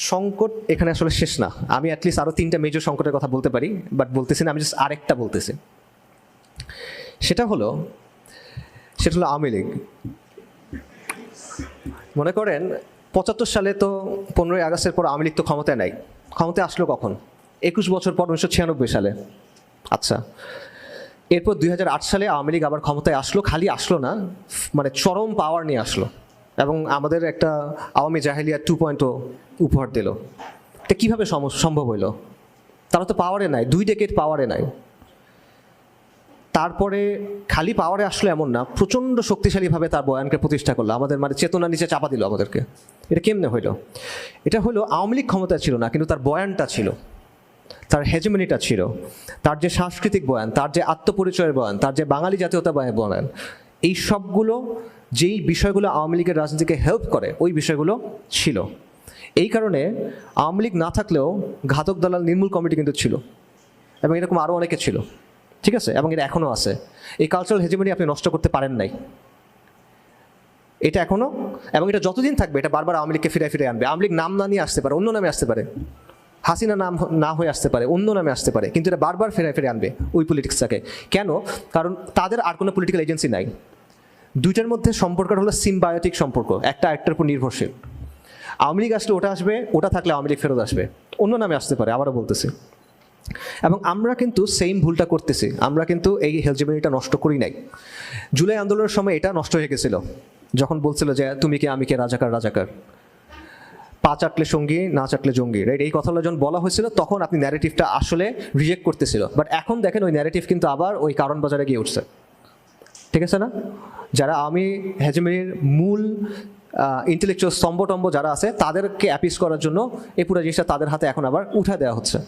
সংকট এখানে আসলে শেষ না। আমি অ্যাটলিস্ট আরও তিনটা মেজর সংকটের কথা বলতে পারি বাট বলতেছি না, আমি জাস্ট আরেকটা বলতেছি। সেটা হলো সেটা হলো আওয়ামী লীগ। মনে করেন, পঁচাত্তর সালে তো পনেরোই আগস্টের পর আওয়ামী লীগ তো ক্ষমতায় নাই। ক্ষমতায় আসলো কখন? একুশ বছর পর উনিশশো ছিয়ানব্বই সালে। আচ্ছা এরপর দুই হাজার আট সালে আওয়ামী লীগ আবার ক্ষমতায় আসলো, খালি আসলো না মানে চরম পাওয়ার নিয়ে আসলো। এবং আমাদের একটা আওয়ামী জাহেলিয়া টু পয়েন্ট উপহার দিল। তা কীভাবে সম- সম্ভব হইল? তারা তো পাওয়ারে নাই, দুই ডেকেট পাওয়ারে নাই। তারপরে খালি পাওয়ারে আসলো এমন না, প্রচণ্ড শক্তিশালীভাবে তার বয়ানকে প্রতিষ্ঠা করল। আমাদের মানে চেতনা নিচে চাপা দিল আমাদেরকে। এটা কেমনে হইল? এটা হলো আওয়ামী লীগ ক্ষমতা ছিল না, কিন্তু তার বয়ানটা ছিল। তার হেজমেনিটা ছিল। তার যে সাংস্কৃতিক বয়ান, তার যে আত্মপরিচয়ের বয়ান, তার যে বাঙালি জাতীয়তা বয়ান এই সবগুলো যেই বিষয়গুলো আওয়ামী লীগের রাজনীতিকে হেল্প করে, ওই বিষয়গুলো ছিল। এই কারণে আওয়ামী লীগ না থাকলেও ঘাতক দালাল নির্মূল কমিটি কিন্তু ছিল। এবং এরকম আরও অনেকে ছিল। ঠিক আছে? এবং এটা এখনও আছে। এই কালচারাল হেজমেনি আপনি নষ্ট করতে পারেন নাই। এটা এখনও এবং এটা যতদিন থাকবে, এটা বারবার আওয়ামী লীগকে ফিরে ফিরে আনবে। আওয়ামী নাম না নিয়ে আসতে পারে, অন্য নামে আসতে পারে। হাসিনা নাম না হয়ে আসতে পারে, অন্য নামে আসতে পারে। কিন্তু এটা বারবার ফিরে ফিরে আনবে ওই পলিটিক্সটাকে কেন? কারণ তাদের আর কোনো পলিটিক্যাল এজেন্সি নাই। দুইটার মধ্যে সম্পর্কটা হলো সিমবায়োটিক সম্পর্ক। একটা একটার উপর নির্ভরশীল। আওয়ামী লীগ আসলে ওটা আসবে, ওটা থাকলে আওয়ামী লীগ ফেরত আসবে। অন্য নামে আসতে পারে, আবারও বলতেছি। এবং আমরা কিন্তু সেম ভুলটা করতেছি, আমরা কিন্তু এই হেলজিবিলিটা নষ্ট করি নাই। জুলাই আন্দোলনের সময় এটা নষ্ট হয়ে গেছিল, যখন বলছিল যে, তুমি কে, আমি কে, রাজাকার রাজাকার? পা চাটলে সঙ্গী, না চাটলে জঙ্গি রাইট এই কথাগুলো যখন বলা হয়েছিল, তখন আপনি ন্যারেটিভটা আসলে রিজেক্ট করতেছিল। বাট এখন দেখেন ওই ন্যারেটিভ কিন্তু আবার ওই কারণ বাজারে গিয়ে উঠছে। ঠিক আছে না? যারা আমি হেজমেরির মূল ইন্টেলেকচুয়াল স্তম্ভটম্ব যারা আছে, তাদেরকে অ্যাপিস করার জন্য এই পুরো জিনিসটা তাদের হাতে এখন আবার উঠা দেওয়া হচ্ছে।